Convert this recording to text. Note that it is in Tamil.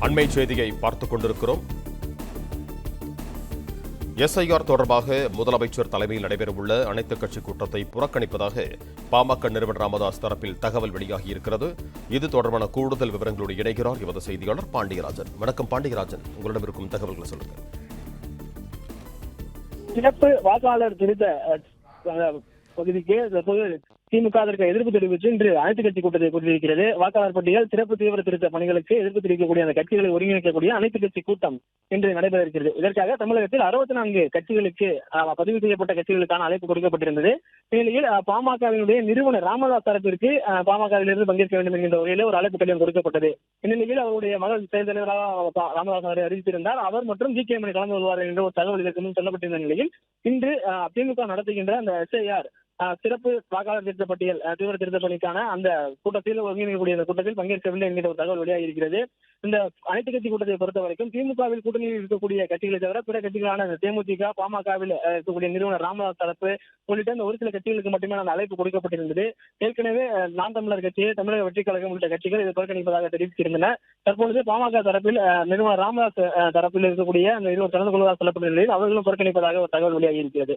அண்மை செய்தியை பார்த்துக் கொண்டிருக்கிறோம். எஸ்ஐஆர் தொடர்பாக முதலமைச்சர் தலைமையில் நடைபெறவுள்ள அனைத்துக் கட்சி கூட்டத்தை புறக்கணிப்பதாக பாமக நிறுவனர் ராமதாஸ் தரப்பில் தகவல் வெளியாகியிருக்கிறது. இது தொடர்பான கூடுதல் விவரங்களோடு இணைகிறார் எமது செய்தியாளர் பாண்டியராஜன். வணக்கம் பாண்டியராஜன். உங்களிடம் இருக்கும் தகவல்களை சொல்லுங்கள் சிறப்பு வாக்காளர் திருத்த பகுதிக்கு திமுக அதற்கு எதிர்ப்பு தெரிவித்து இன்று அனைத்து கட்சி கூட்டத்தை கூட்டியிருக்கிறது. வாக்காளர் பட்டியல் சிறப்பு தீவிர திருத்த பணிகளுக்கு எதிர்ப்பு தெரிவிக்கக்கூடிய அந்த கட்சிகளை ஒருங்கிணைக்கக்கூடிய அனைத்து கட்சி கூட்டம் இன்று நடைபெற இருக்கிறது. இதற்காக தமிழகத்தில் அறுபத்தி நான்கு கட்சிகளுக்கு பதிவு செய்யப்பட்ட கட்சிகளுக்கான அழைப்பு கொடுக்கப்பட்டிருந்தது. இந்நிலையில் பாமகவினுடைய நிறுவனர் ராமதாஸ் தரப்பிற்கு பாமகவிலிருந்து பங்கேற்க வேண்டும் என்கின்ற வகையில் ஒரு அழைப்பு கடிதம் கொடுக்கப்பட்டது. இந்நிலையில் அவருடைய மகள் செயல் தலைவராக ராமதாஸ் அவரை அறிவித்திருந்தார். அவர் மற்றும் ஜி கே மணி கலந்து கொள்வார்கள் என்ற ஒரு தகவல் இதற்கு முன் சொல்லப்பட்டிருந்த நிலையில் இன்று திமுக நடத்துகின்ற அந்த எஸ்ஐஆர் சிறப்பு வாக்காளர் திருத்த பட்டியல் தீவிர திருத்த பணிக்கான அந்த கூட்டத்தில் ஒருங்கிணைக்கக்கூடிய அந்த கூட்டத்தில் பங்கேற்கவில்லை என்கிற ஒரு தகவல் வெளியாக இருக்கிறது இந்த அனைத்து கட்சி கூட்டத்தை பொறுத்த வரைக்கும் திமுகவில் கூட்டணியில் இருக்கக்கூடிய கட்சிகளை தவிர பிற கட்சிகளான தேமுதிக பாமகவில் இருக்கக்கூடிய நிறுவனர் ராமதாஸ் தரப்பு உள்ளிட்ட இந்த ஒரு சில கட்சிகளுக்கு மட்டுமே அந்த அழைப்பு கொடுக்கப்பட்டிருந்தது. ஏற்கனவே நாம் தமிழர் கட்சி தமிழக வெற்றி கழகம் உள்ளிட்ட கட்சிகள் இதை புறக்கணிப்பதாக தெரிவித்திருந்தன. தற்பொழுது பாமக தரப்பில் நிறுவனர் ராமதாஸ் தரப்பில் இருக்கக்கூடிய அந்த இருவர் கலந்து கொள்வதாக சொல்லப்பட்ட நிலையில் அவர்களும் புறக்கணிப்பதாக ஒரு தகவல் வெளியாகி இருக்கிறது